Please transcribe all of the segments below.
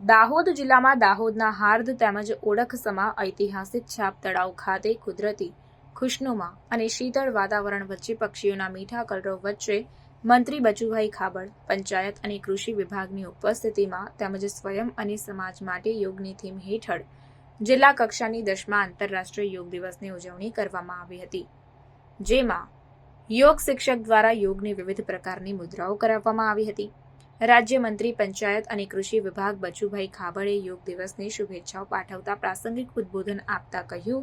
દાહોદ જિલ્લામાં દાહોદના હાર્દ તેમજ ઓળખસમા ઐતિહાસિક છાપ તળાવ ખાતે કુદરતી ખુશનુમા અને શીતળ વાતાવરણ વચ્ચે પક્ષીઓના મીઠા કલરવ વચ્ચે મંત્રી બચુભાઈ ખાબડ, પંચાયત અને કૃષિ વિભાગની ઉપસ્થિતિમાં તેમજ સ્વયં અને સમાજ માટે યોગની થીમ હેઠળ જિલ્લા કક્ષાની દસમા આંતરરાષ્ટ્રીય યોગ દિવસની ઉજવણી કરવામાં આવી હતી. જેમાં યોગ શિક્ષક દ્વારા યોગની વિવિધ પ્રકારની મુદ્રાઓ કરાવવામાં આવી હતી. રાજ્યમંત્રી, પંચાયત અને કૃષિ વિભાગ બચુભાઈ ખાબડે યોગ દિવસની શુભેચ્છાઓ પાઠવતા પ્રાસંગિક ઉદ્બોધન આપતા કહ્યું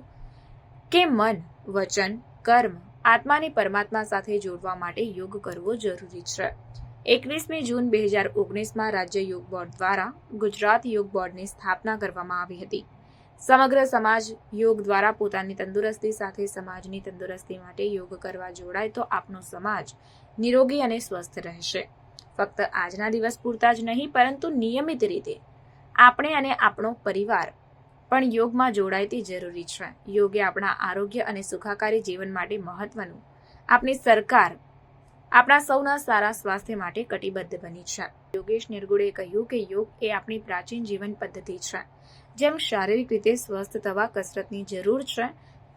કે મન, વચન, કર્મ આત્માને પરમાત્મા સાથે જોડવા માટે યોગ કરવો જરૂરી છે. એકવીસમી જૂન બે હજાર ઓગણીસમાં રાજ્ય યોગ બોર્ડ દ્વારા ગુજરાત યોગ બોર્ડની સ્થાપના કરવામાં આવી હતી. સમગ્ર સમાજ યોગ દ્વારા પોતાની તંદુરસ્તી સાથે સમાજની તંદુરસ્તી માટે યોગ કરવા જોડાય તો આપનો સમાજ નિરોગી અને સ્વસ્થ રહેશે. ફક્ત આજના દિવસ પૂરતા જ નહીં, પરંતુ નિયમિત રીતે આપણે અને આપણો પરિવાર પણ યોગમાં જોડાય તે જરૂરી છે. યોગ આપણા આરોગ્ય અને સુખાકારી જીવન માટે મહત્વનું. આપણી સરકાર આપણા સૌના સારા સ્વાસ્થ્ય માટે કટિબદ્ધ બની છે. યોગેશ નિર્ગુડે કહ્યું કે યોગ એ આપણી પ્રાચીન જીવન પદ્ધતિ છે. જેમ શારીરિક રીતે સ્વસ્થ થવા કસરતની જરૂર છે,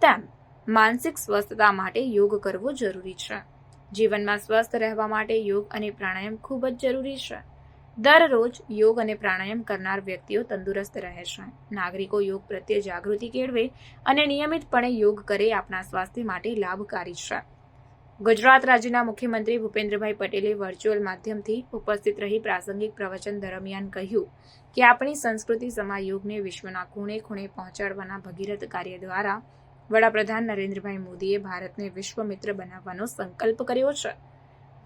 તેમ માનસિક સ્વસ્થતા માટે યોગ કરવો જરૂરી છે. જીવનમાં સ્વસ્થ રહેવા માટે યોગ અને પ્રાણાયામ ખૂબ જ જરૂરી છે. દરરોજ યોગ અને પ્રાણાયામ કરનાર વ્યક્તિઓ તંદુરસ્ત રહે છે. નાગરિકો યોગ પ્રત્યે જાગૃતિ કેળવે અને નિયમિતપણે યોગ કરે આપણા સ્વાસ્થ્ય માટે લાભકારી છે. ગુજરાત રાજ્યના મુખ્યમંત્રી ભૂપેન્દ્રભાઈ પટેલે વર્ચ્યુઅલ માધ્યમથી ઉપસ્થિત રહી પ્રાસંગિક પ્રવચન દરમિયાન કહ્યું કે આપણી સંસ્કૃતિ સમા યોગને વિશ્વના ખૂણે ખૂણે પહોંચાડવાના ભગીરથ કાર્ય દ્વારા વડાપ્રધાન નરેન્દ્રભાઈ મોદીએ ભારતને વિશ્વ મિત્ર બનાવવાનો સંકલ્પ કર્યો છે.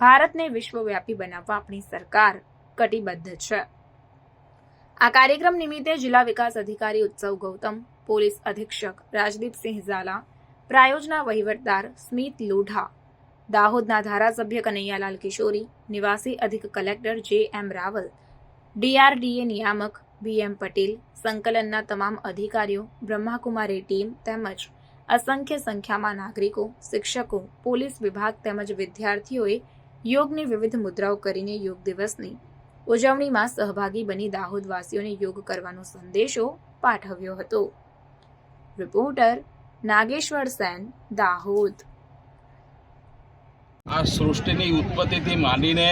ભારતને વિશ્વવ્યાપી બનાવવા આપણી સરકાર કટિબદ્ધ છે. આ કાર્યક્રમ નિમિત્તે જિલ્લા વિકાસ અધિકારી ઉત્સવ ગૌતમ, પોલીસ અધિક્ષક રાજદીપસિંહ ઝાલા, પ્રાયોજના વહીવટદાર સ્મિત લોઢા, દાહોદના ધારાસભ્ય કનૈયાલાલ કિશોરી, નિવાસી અધિક કલેક્ટર જે એમ રાવલ, ડીઆરડીએ નિયામક બી એમ પટેલ, સંકલનના તમામ અધિકારીઓ, બ્રહ્માકુમારી ટીમ તેમજ અસંખ્ય સંખ્યામાં નાગરિકો, શિક્ષકો, પોલીસ વિભાગ તેમજ વિદ્યાર્થીઓએ યોગની વિવિધ મુદ્રાઓ કરીને યોગ દિવસની ઉજવણીમાં સહભાગી બની દાહોદવાસીઓને યોગ કરવાનો સંદેશો પાઠવ્યો હતો. રિપોર્ટર નાગેશ્વર સેન, દાહોદ. આ સૃષ્ટિની ઉત્પત્તિથી માંડીને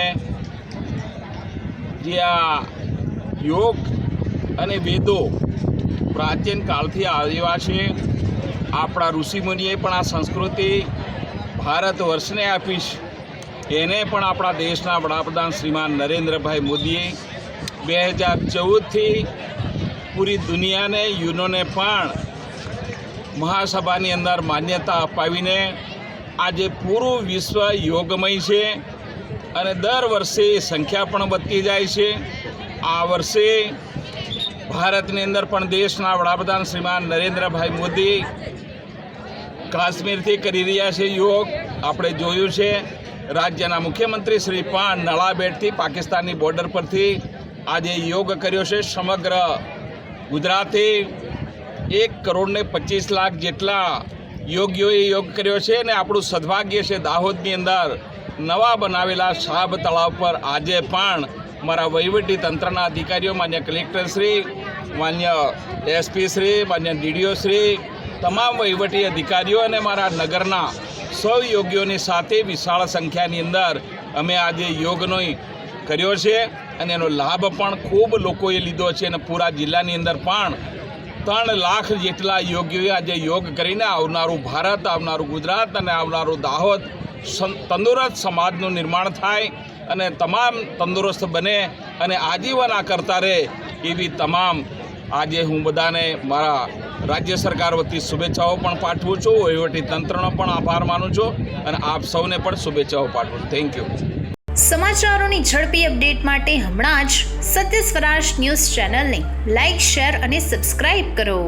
જે આ યોગ અને વેદો પ્રાચીન કાળથી આવ્યા છે આપણા ઋષિમુનિએ પણ આ સંસ્કૃતિ ભારત વર્ષને આપી છે. એને પણ આપણા દેશના વડાપ્રધાન શ્રીમાન નરેન્દ્રભાઈ મોદીએ બે હજાર ચૌદથી પૂરી દુનિયાને, યુનોને પણ મહાસભાની અંદર માન્યતા અપાવીને આજે પૂરું વિશ્વ યોગમય છે અને દર વર્ષે સંખ્યા પણ વધતી જાય છે. આ વર્ષે ભારતની અંદર પણ દેશના વડાપ્રધાન શ્રીમાન નરેન્દ્રભાઈ મોદી કાશ્મીરથી કરી રહ્યા છે યોગ આપણે જોયું છે, રાજ્યના મુખ્યમંત્રી શ્રી પણ નળાબેટથી પાકિસ્તાનની બોર્ડર પરથી આજે યોગ કર્યો છે. સમગ્ર ગુજરાતે એક કરોડને પચીસ લાખ જેટલા યોગીઓએ યોગ કર્યો છે અને આપણું સદભાગ્ય છે દાહોદની અંદર નવા બનાવેલા સાબ તળાવ પર. આજે પણ મારા વહીવટી તંત્રના અધિકારીઓ, માન્ય કલેક્ટરશ્રી માન્ય એસપી શ્રી, માન્ય ડીડીઓ શ્રી તમામ વહીવટી અધિકારીઓ અને મારા નગરના સૌ યોગીઓની સાથે વિશાળ સંખ્યાની અંદર અમે આજે યોગનો કર્યો છે અને એનો લાભ પણ ખૂબ લોકોએ લીધો છે અને પૂરા જિલ્લાની અંદર પણ ત્રણ લાખ જેટલા યોગીઓએ આજે યોગ કરીને આવનારું ભારત, આવનારું ગુજરાત અને આવનારું દાહોદ તંદુરસ્ત સમાજનું નિર્માણ થાય અને તમામ તંદુરસ્ત બને અને આજીવન આ કરતા રહે એવી તમામ આજે હું બધાને મારા રાજ્ય સરકાર વતી શુભેચ્છાઓ પણ પાઠવું છું. વહીવટી તંત્રનો પણ આભાર માનું છું અને આપ સૌને પણ શુભેચ્છાઓ પાઠવું થેન્ક યુ સમાચારોની ઝડપી અપડેટ માટે હમણાં જ સત્ય સ્વરાજ ન્યૂઝ ચેનલને લાઇક શેર અને સબસ્ક્રાઇબ કરો.